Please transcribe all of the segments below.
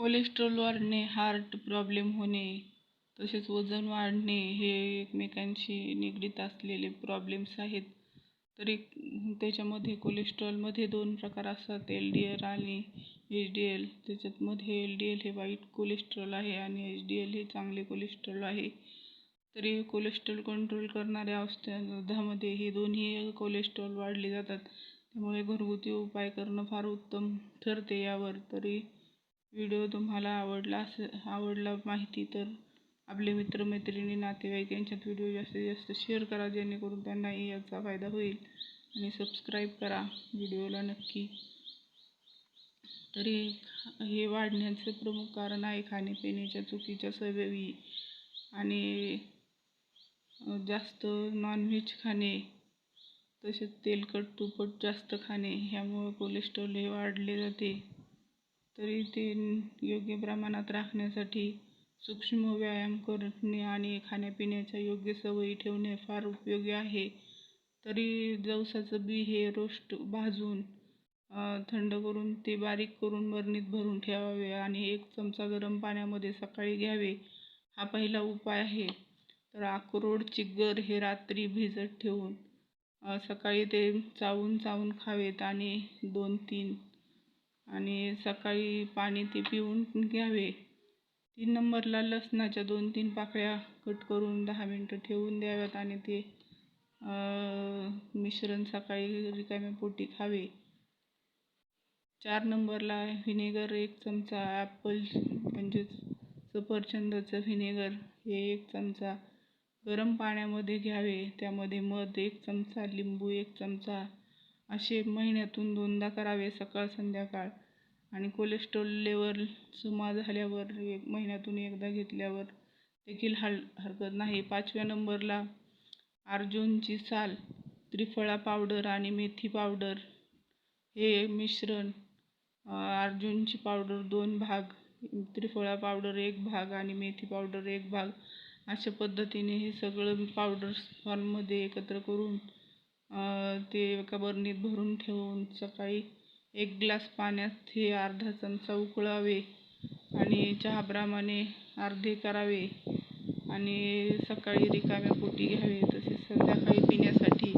Cholesterol वाढणे heart problem होणे तसेच वजन वाढणे हे एकमेकांशी निगडीत असलेले प्रॉब्लेम्स आहेत. तरी त्याच्यामध्ये कोलेस्ट्रॉलमध्ये दोन प्रकार असतात एल डी एल आणि एच डी एल त्याच्यातमध्ये एल डी एल हे वाईट कोलेस्ट्रॉल आहे आणि एच डी एल हे चांगले कोलेस्ट्रॉल आहे. तरी कोलेस्ट्रॉल कंट्रोल करणाऱ्या औषधामध्ये हे दोन्ही कोलेस्ट्रॉल वाढले जातात. त्यामुळे घरगुती उपाय करणं फार उत्तम ठरते यावर. तरी व्हिडिओ तुम्हाला आवडला असं आवडला माहिती तर आपले मित्रमैत्रिणी नातेवाईक यांच्यात व्हिडिओ जास्तीत जास्त शेअर करा जेणेकरून त्यांनाही याचा फायदा होईल. आणि सबस्क्राईब करा व्हिडिओला नक्की. तरी हे वाढण्याचे प्रमुख कारण आहे खाण्यापिण्याच्या चुकीच्या सवयी आणि जास्त नॉनव्हेज खाणे तसेच तेलकट तुपट जास्त खाणे ह्यामुळे कोलेस्ट्रॉल हे वाढले जाते. तरी ते योग्य प्रमाणात राखण्यासाठी सूक्ष्म व्यायाम करणे आणि खाण्यापिण्याच्या योग्य सवयी ठेवणे फार उपयोगी आहे. तरी जवसाचं बी हे रोस्ट भाजून थंड करून ते बारीक करून बरणीत भरून ठेवावे आणि एक चमचा गरम पाण्यामध्ये सकाळी घ्यावे. हा पहिला उपाय आहे. तर अक्रोड चिग्गर हे रात्री भिजत ठेवून सकाळी ते चावून चावून खावेत आणि दोन तीन आणि सकाळी पाणी ते पिऊन घ्यावे. तीन नंबरला लसणाच्या दोन तीन पाकळ्या कट करून दहा मिनटं ठेवून द्याव्यात आणि ते मिश्रण सकाळी रिकाम्या पोटी खावे. चार नंबरला व्हिनेगर एक चमचा ॲपल म्हणजेच सफरचंदाचं व्हिनेगर हे एक चमचा गरम पाण्यामध्ये घ्यावे. त्यामध्ये मध एक चमचा लिंबू एक चमचा असे महिन्यातून दोनदा करावे सकाळ संध्याकाळ. आणि कोलेस्ट्रॉल लेवल जमा झाल्यावर एक महिन्यातून एकदा घेतल्यावर देखील हल हरकत नाही. पाचव्या नंबरला अर्जुनची साल त्रिफळा पावडर आणि मेथी पावडर हे मिश्रण अर्जुनची पावडर दोन भाग त्रिफळा पावडर एक भाग आणि मेथी पावडर एक भाग. अशा पद्धतीने हे सगळं पावडर फॉर्ममध्ये एकत्र करून ते एका बरणीत भरून ठेवून सकाळी एक ग्लास पाण्यात हे अर्धा चमचा उकळावे आणि चहाप्रमाणे अर्धे करावे आणि सकाळी रिकाम्या पोटी घ्यावे. तसेच संध्याकाळी पिण्यासाठी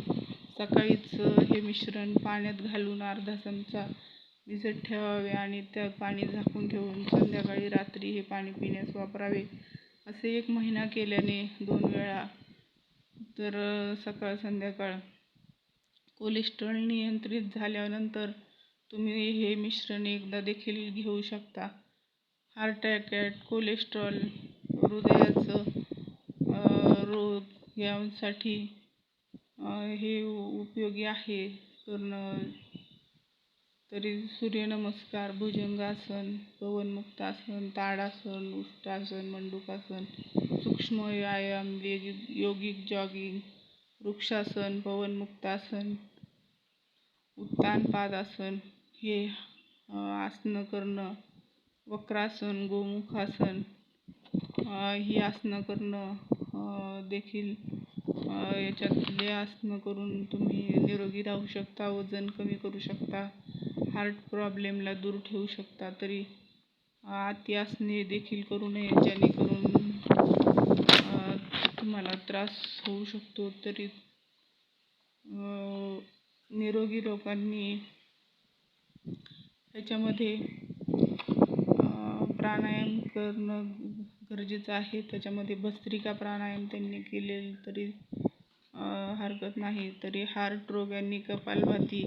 सकाळीच हे मिश्रण पाण्यात घालून अर्धा चमचा भिजत ठेवावे आणि त्या पाणी झाकून ठेवून संध्याकाळी रात्री हे पाणी पिण्यास वापरावे. असे एक महिना केल्याने दोन वेळा तर सकाळ संध्याकाळ कोलेस्ट्रॉल नियंत्रित झाल्यानंतर तुम्ही हे मिश्रण एकदा देखील घेऊ शकता. हार्ट अटॅक कोलेस्ट्रॉल हृदयाचं रोग यांसाठी हे उपयोगी आहे. करणं तरी सूर्यनमस्कार भुजंगासन पवनमुक्तासन ताडासन उष्टासन मंडूकासन सूक्ष्म व्यायाम योगिक जॉगिंग वृक्षासन पवनमुक्तासन उत्तानपाद आसन हे आसनं करणं वक्रासन गोमुखासन ही आसनं करणं देखील याच्यातले आसनं करून तुम्ही निरोगी राहू शकता वजन कमी करू शकता हार्ट प्रॉब्लेमला दूर ठेवू शकता तरी आती आसने देखील करू नये जेणेकरून तुम्हाला त्रास होऊ शकतो तरी निरोगी लोकांनी त्याच्यामध्ये प्राणायाम करणं गरजेचं आहे. त्याच्यामध्ये भस्त्रिका प्राणायाम त्यांनी केलेलं तरी हरकत नाही. तरी हार्ट रोग्यांनी कपालभाती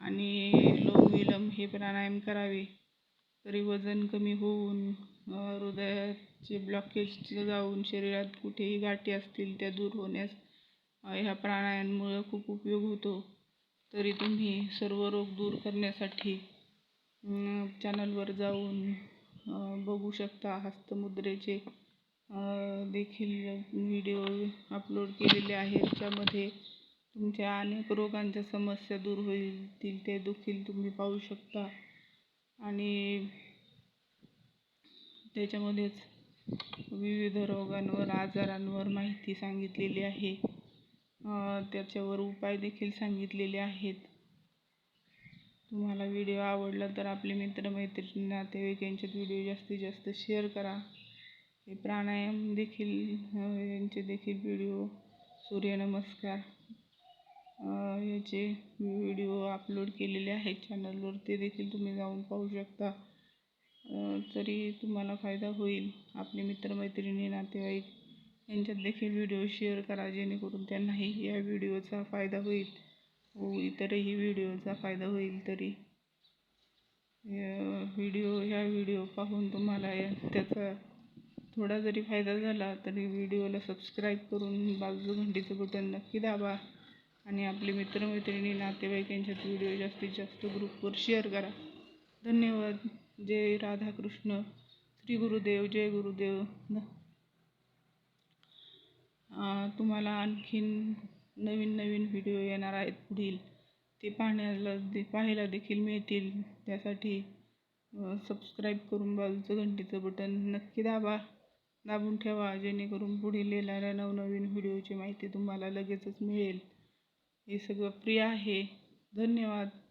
आणि लोम विलम हे प्राणायाम करावे. तरी वजन कमी होऊन हृदयाचे ब्लॉकेज जाऊन शरीरात कुठेही गाठी असतील त्या दूर होण्यास ह्या प्राणायामामुळं खूप उपयोग होतो. तरी तुम्ही सर्व रोग दूर करण्यासाठी चॅनलवर जाऊन बघू शकता. हस्तमुद्रेचे देखील व्हिडिओ अपलोड केलेले आहेत. ज्यामध्ये तुमच्या अनेक रोगांच्या समस्या दूर होतील ते देखील तुम्ही पाहू शकता. आणि त्याच्यामध्येच विविध रोगांवर आजारांवर माहिती सांगितलेली आहे. त्याच्यावर उपाय देखील सांगितलेले आहेत. तुम्हाला व्हिडिओ आवडला तर आपले मित्रमैत्रिणी नातेवाईक यांच्यात व्हिडिओ जास्तीत जास्त शेअर करा. हे प्राणायाम देखील यांचे देखील व्हिडिओ सूर्यनमस्कार याचे व्हिडिओ अपलोड केलेले आहेत चॅनलवर ते देखील तुम्ही जाऊन पाहू शकता. तरी तुम्हाला फायदा होईल. आपले मित्रमैत्रिणी नातेवाईक यांच्यात देखील व्हिडिओ शेअर करा जेणेकरून त्यांनाही या व्हिडिओचा फायदा होईल व इतरही व्हिडिओचा फायदा होईल तरी. व्हिडिओ ह्या व्हिडिओ पाहून तुम्हाला या त्याचा थोडा जरी फायदा झाला तरी व्हिडिओला सबस्क्राईब करून बाजू घंटीचं बटन नक्की दाबा आणि आपले मित्रमैत्रिणी नातेवाईक यांच्यात व्हिडिओ जास्तीत जास्त ग्रुपवर शेअर करा. धन्यवाद. जय राधाकृष्ण. श्री गुरुदेव जय गुरुदेव. तुम्हाला आणखीन नवीन नवीन व्हिडिओ येणार आहेत पुढील. ते पाहण्याला दे पाहायला देखील मिळतील. त्यासाठी सबस्क्राईब करून बाजूचं घंटीचं बटन नक्की दाबा. दाबून ठेवा जेणेकरून पुढील येणाऱ्या नवनवीन व्हिडिओची माहिती तुम्हाला लगेचच मिळेल. हे सगळं फ्री आहे. धन्यवाद.